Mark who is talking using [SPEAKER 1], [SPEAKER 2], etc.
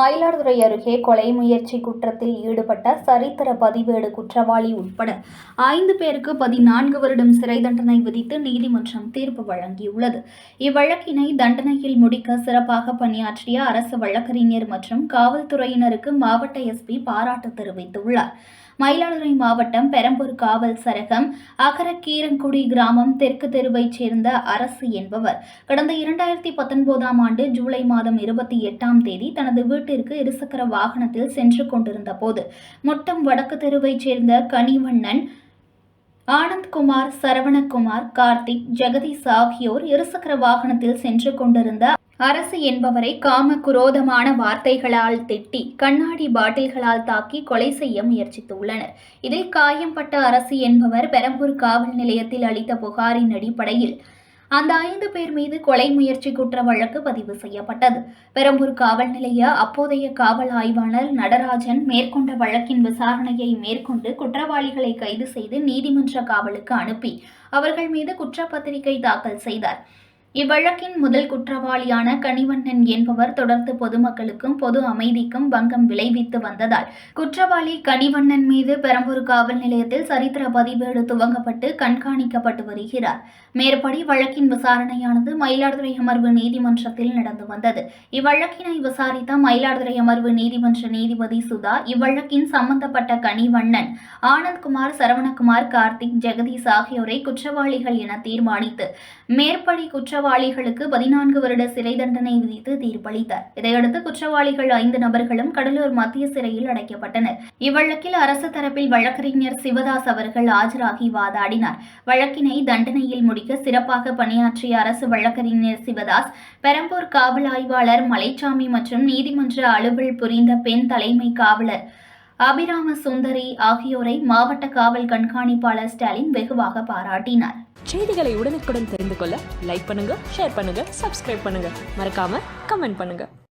[SPEAKER 1] மயிலாடுதுறை அருகே கொலை முயற்சி குற்றத்தில் ஈடுபட்ட சரித்திர பதிவேடு குற்றவாளி உட்பட ஐந்து பேருக்கு பதினான்கு வருடம் சிறை தண்டனை விதித்து நீதிமன்றம் தீர்ப்பு வழங்கியுள்ளது. இவ்வழக்கினை தண்டனையில் முடிக்க சிறப்பாக பணியாற்றிய அரசு வழக்கறிஞர் மற்றும் காவல்துறையினருக்கு மாவட்ட எஸ்பி பாராட்டு தெரிவித்துள்ளார். மயிலாடுதுறை மாவட்டம் பெரம்பூர் காவல் சரகம் அகரக்கீரங்குடி கிராமம் தெற்கு தெருவைச் சேர்ந்த அரசு என்பவர். கடந்த இரண்டாயிரத்தி பத்தொன்பதாம் ஆண்டு ஜூலை மாதம் இருபத்தி எட்டாம் தேதி தனது வீட்டிற்கு இருசக்கர வாகனத்தில் சென்று கொண்டிருந்த போது முட்டம் வடக்கு தெருவைச் சேர்ந்த கனிவண்ணன் ஆனந்த்குமார் சரவணகுமார் கார்த்திக் ஜெகதீஷ் ஆகியோர் இருசக்கர வாகனத்தில் சென்று கொண்டிருந்த அரசு என்பவரை காம குரோதமான வார்த்தைகளால் திட்டி கண்ணாடி பாட்டில்களால் தாக்கி கொலை செய்ய முயற்சித்துள்ளனர். இதில் காயம்பட்ட அரசு என்பவர் பெரம்பூர் காவல் நிலையத்தில் அளித்த புகாரின் அடிப்படையில் அந்த ஐந்து பேர் மீது கொலை முயற்சி குற்ற வழக்கு பதிவு செய்யப்பட்டது. பெரம்பூர் காவல் நிலைய அப்போதைய காவல் ஆய்வாளர் நடராஜன் மேற்கொண்ட வழக்கின் விசாரணையை மேற்கொண்டு குற்றவாளிகளை கைது செய்து நீதிமன்ற காவலுக்கு அனுப்பி அவர்கள் மீது குற்றப்பத்திரிகை தாக்கல் செய்தார். இவ்வழக்கின் முதல் குற்றவாளியான கனிவண்ணன் என்பவர் தொடர்ந்து பொதுமக்களுக்கும் பொது அமைதிக்கும் பங்கம் விளைவித்து வந்ததால் குற்றவாளி கனிவண்ணன் மீது பெரம்பூர் காவல் நிலையத்தில் சரித்திர பதிவேடு துவங்கப்பட்டு கண்காணிக்கப்பட்டு வருகிறார். மேற்படி வழக்கின் விசாரணையானது மயிலாடுதுறை அமர்வு நீதிமன்றத்தில் நடந்து வந்தது. இவ்வழக்கினை விசாரித்த மயிலாடுதுறை அமர்வு நீதிமன்ற நீதிபதி சுதா இவ்வழக்கின் சம்பந்தப்பட்ட கனிவண்ணன் ஆனந்த்குமார் சரவணகுமார் கார்த்திக் ஜெகதீஷ் ஆகியோரை குற்றவாளிகள் என தீர்மானித்து மேற்படி குற்ற குற்றவாளிகளுக்கு பதினான்கு வருட சிறை தண்டனை விதித்து தீர்ப்பளித்தார். இதையடுத்து குற்றவாளிகள் ஐந்து நபர்களும் கடலூர் மத்திய சிறையில் அடைக்கப்பட்டனர். இவ்வழக்கில் அரசு தரப்பில் வழக்கறிஞர் சிவதாஸ் அவர்கள் ஆஜராகி வாதாடினார். வழக்கினை தண்டனையில் முடிக்க சிறப்பாக பணியாற்றிய அரசு வழக்கறிஞர் சிவதாஸ் பெரம்பூர் காவல் ஆய்வாளர் மலைச்சாமி மற்றும் நீதிமன்ற அலுவல் புரிந்த பெண் தலைமை காவலர் அபிராம சுந்தரி ஆகியோரை மாவட்ட காவல் கண்காணிப்பாளர் ஸ்டாலின் வெகுவாக பாராட்டினார்.
[SPEAKER 2] செய்திகளை உடனுக்குடன் தெரிந்து கொள்ள லைக் பண்ணுங்க ஷேர் பண்ணுங்க சப்ஸ்கிரைப் பண்ணுங்க. மறக்காம கமெண்ட் பண்ணுங்க.